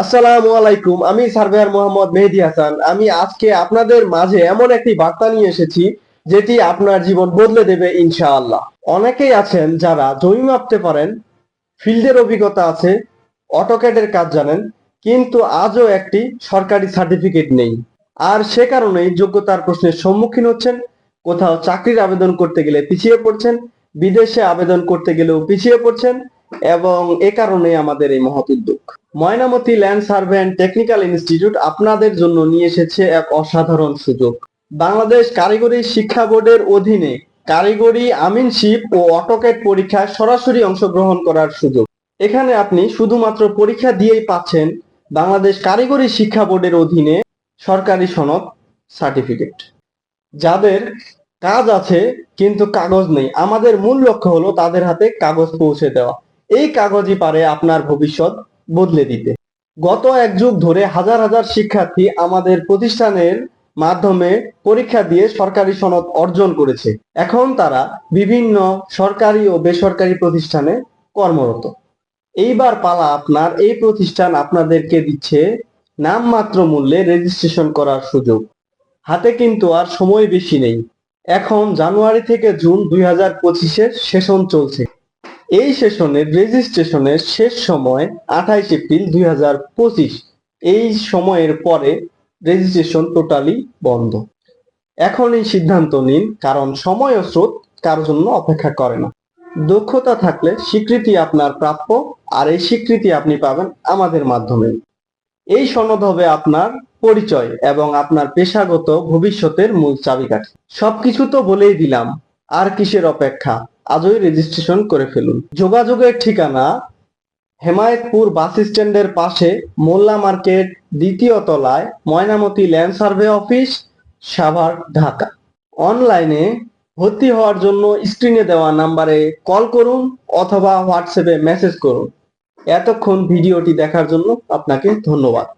আসসালামু আলাইকুম, আমি সার্ভেয়ার মোহাম্মদ মেহেদি হাসান। আমি আজকে আপনাদের মাঝে এমন একটি বার্তা নিয়ে এসেছি, যেটি আপনার জীবন বদলে দেবে, ইনশাআল্লাহ। অনেকেই আছেন যারা জমি মাপতে পারেন, ফিল্ডের অভিজ্ঞতা আছে, অটোক্যাডের কাজ জানেন, কিন্তু আজও একটি সরকারি সার্টিফিকেট নেই। আর সে কারণেই যোগ্যতার প্রশ্নের সম্মুখীন হচ্ছেন, কোথাও চাকরির আবেদন করতে গেলে পিছিয়ে পড়ছেন, বিদেশে আবেদন করতে গেলেও পিছিয়ে পড়ছেন এবং এ কারণে আমাদের এই মহৎ উদ্যোগ। Mainamati land survey and technical institute আপনাদের জন্য নিয়ে এসেছে এক অসাধারণ সুযোগ। বাংলাদেশ কারিগরি শিক্ষা বোর্ডের অধীনে কারিগরি আমিনশিপ ও অটোকেট পরীক্ষায় সরাসরি অংশগ্রহণ করার সুযোগ। এখানে আপনি শুধুমাত্র পরীক্ষা দিয়েই পাচ্ছেন বাংলাদেশ কারিগরি শিক্ষা বোর্ডের অধীনে সরকারি সনদ সার্টিফিকেট। যাদের কাজ আছে কিন্তু কাগজ নেই, আমাদের মূল লক্ষ্য হলো তাদের হাতে কাগজ পৌঁছে দেওয়া। এই কাগজই পারে আপনার ভবিষ্যৎ বদলে দিতে। গত এক যুগ ধরে হাজার হাজার শিক্ষার্থী আমাদের প্রতিষ্ঠানের মাধ্যমে পরীক্ষা দিয়ে সরকারি সনদ অর্জন করেছে। এখন তারা বিভিন্ন সরকারি ও বেসরকারি প্রতিষ্ঠানে কর্মরত। এইবার পালা আপনার এই প্রতিষ্ঠান আপনাদেরকে দিচ্ছে নামমাত্র মূল্যে রেজিস্ট্রেশন করার সুযোগ। হাতে কিন্তু আর সময় বেশি নেই। এখন জানুয়ারি থেকে জুন দুই হাজার পঁচিশের সেশন চলছে। এই সেশনের রেজিস্ট্রেশনের শেষ সময় আঠাইশ এপ্রিল দুই হাজার পঁচিশ। এই সময়ের পরে রেজিস্ট্রেশন টোটালি বন্ধ। এখনই সিদ্ধান্ত নিন, কারণ সময় ও স্রোত কারোর জন্য অপেক্ষা করে না। দক্ষতা থাকলে স্বীকৃতি আপনার প্রাপ্য, আর এই স্বীকৃতি আপনি পাবেন আমাদের মাধ্যমে। এই সনদ হবে আপনার পরিচয় এবং আপনার পেশাগত ভবিষ্যতের মূল চাবিকাঠি। সবকিছু তো বলেই দিলাম, আর কিসের অপেক্ষা? আজই রেজিস্ট্রেশন করে ফেলুন। যোগাযোগের ঠিকানা হেমায়তপুর বাস স্ট্যান্ডের পাশে মোল্লা মার্কেট, দ্বিতীয় তলায় Mainamati land survey office, Savar, Dhaka. অনলাইনে ভর্তি হওয়ার জন্য স্ক্রিনে দেওয়া নাম্বারে কল করুন অথবা হোয়াটসঅ্যাপে মেসেজ করুন। এতক্ষণ ভিডিওটি দেখার জন্য আপনাকে ধন্যবাদ।